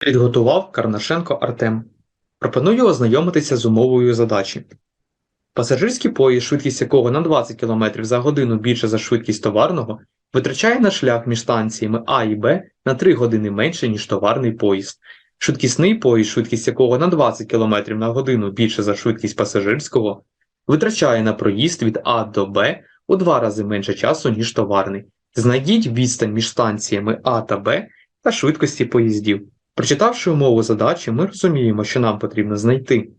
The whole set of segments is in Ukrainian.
Підготував Карнашенко Артем. Пропоную ознайомитися з умовою задачі. Пасажирський поїзд, швидкість якого на 20 км за годину більше за швидкість товарного, витрачає на шлях між станціями А і Б на 3 години менше, ніж товарний поїзд. Швидкісний поїзд, швидкість якого на 20 км на годину більше за швидкість пасажирського, витрачає на проїзд від А до Б у 2 рази менше часу, ніж товарний. Знайдіть відстань між станціями А та Б та швидкості поїздів. Прочитавши умову задачі, ми розуміємо, що нам потрібно знайти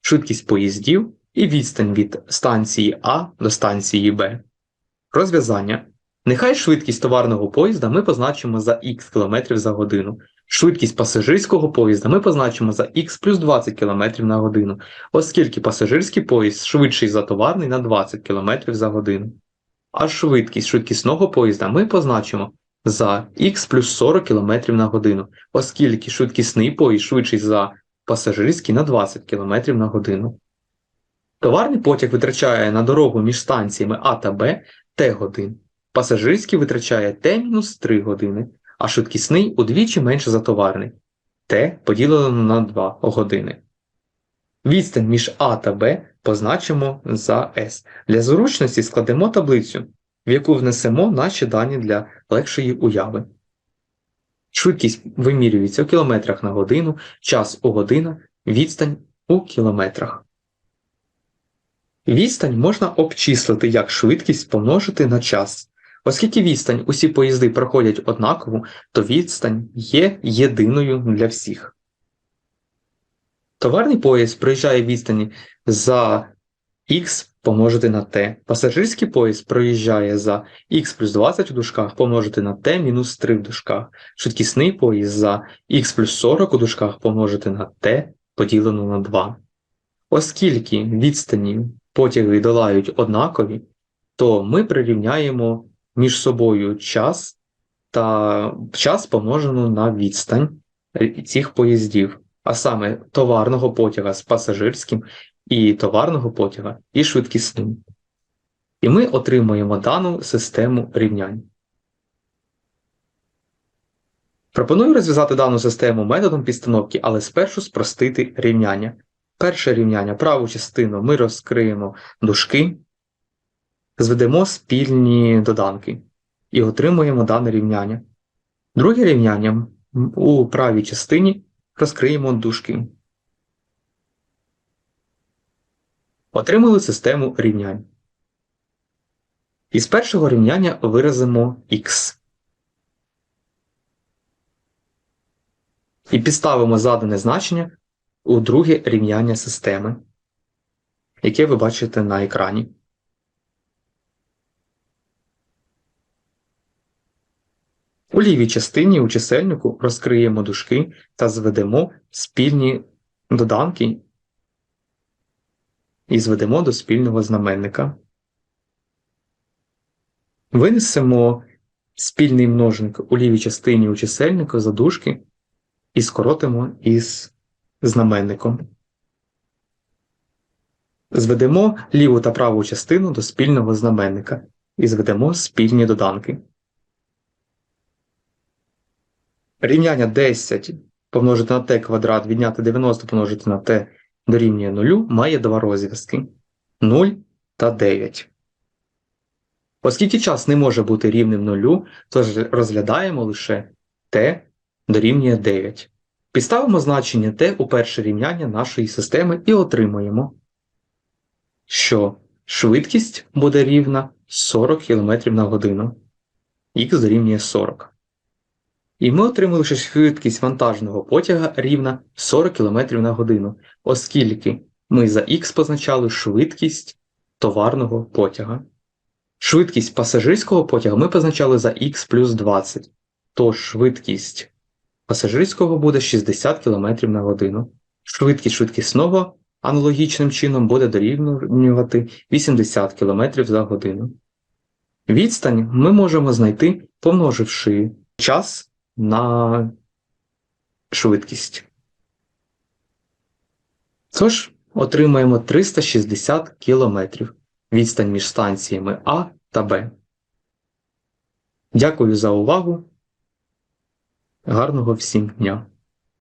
швидкість поїздів і відстань від станції А до станції Б. Розв'язання. Нехай швидкість товарного поїзда ми позначимо за х км за годину. Швидкість пасажирського поїзда ми позначимо за х плюс 20 км на годину, оскільки пасажирський поїзд швидший за товарний на 20 км за годину. А швидкість швидкісного поїзда ми позначимо за х плюс 40 км на годину, оскільки швидкісний поїзд швидший за пасажирський на 20 км на годину. Товарний потяг витрачає на дорогу між станціями А та Б Т годин. Пасажирський витрачає Т-3 години, а швидкісний удвічі менше за товарний Т поділено на 2 години. Відстань між А та Б позначимо за С. Для зручності складемо таблицю, в яку внесемо наші дані для легшої уяви. Швидкість вимірюється у кілометрах на годину, час у годинах, відстань у кілометрах. Відстань можна обчислити як швидкість помножити на час. Оскільки відстань усі поїзди проходять однаково, то відстань є єдиною для всіх. Товарний поїзд проїжджає відстані за х помножити на t. Пасажирський поїзд проїжджає за х плюс 20 у дужках помножити на t мінус 3 в дужках. Швидкісний поїзд за х плюс 40 у дужках помножити на t поділено на 2. Оскільки відстані потяги долають однакові, то ми прирівняємо між собою час та час помножено на відстань цих поїздів, а саме товарного потяга з пасажирським і товарного потяга і швидкісним. І ми отримуємо дану систему рівнянь. Пропоную розв'язати дану систему методом підстановки, але спершу спростити рівняння. Перше рівняння праву частину ми розкриємо дужки, зведемо спільні доданки і отримуємо дане рівняння. Друге рівняння у правій частині розкриємо дужки. Отримали систему рівнянь. Із першого рівняння виразимо х. І підставимо задане значення у друге рівняння системи, яке ви бачите на екрані. У лівій частині у чисельнику розкриємо дужки та зведемо спільні доданки і зведемо до спільного знаменника. Винесемо спільний множник у лівій частині у чисельнику за дужки і скоротимо із знаменником. Зведемо ліву та праву частину до спільного знаменника і зведемо спільні доданки. Рівняння 10 помножити на t квадрат відняти 90 помножити на t дорівнює 0 має два розв'язки 0 та 9. Оскільки час не може бути рівним 0, то розглядаємо лише t дорівнює 9. Підставимо значення t у перше рівняння нашої системи і отримуємо, що швидкість буде рівна 40 км на годину. Х дорівнює 40. І ми отримали, що швидкість вантажного потяга рівна 40 км на годину, оскільки ми за х позначали швидкість товарного потяга. Швидкість пасажирського потяга ми позначали за х плюс 20, тож швидкість пасажирського буде 60 км на годину. Швидкість швидкісного аналогічним чином буде дорівнювати 80 км за годину. Відстань ми можемо знайти, помноживши час на швидкість. Тож, отримаємо 360 км відстань між станціями А та Б. Дякую за увагу. Гарного всім дня!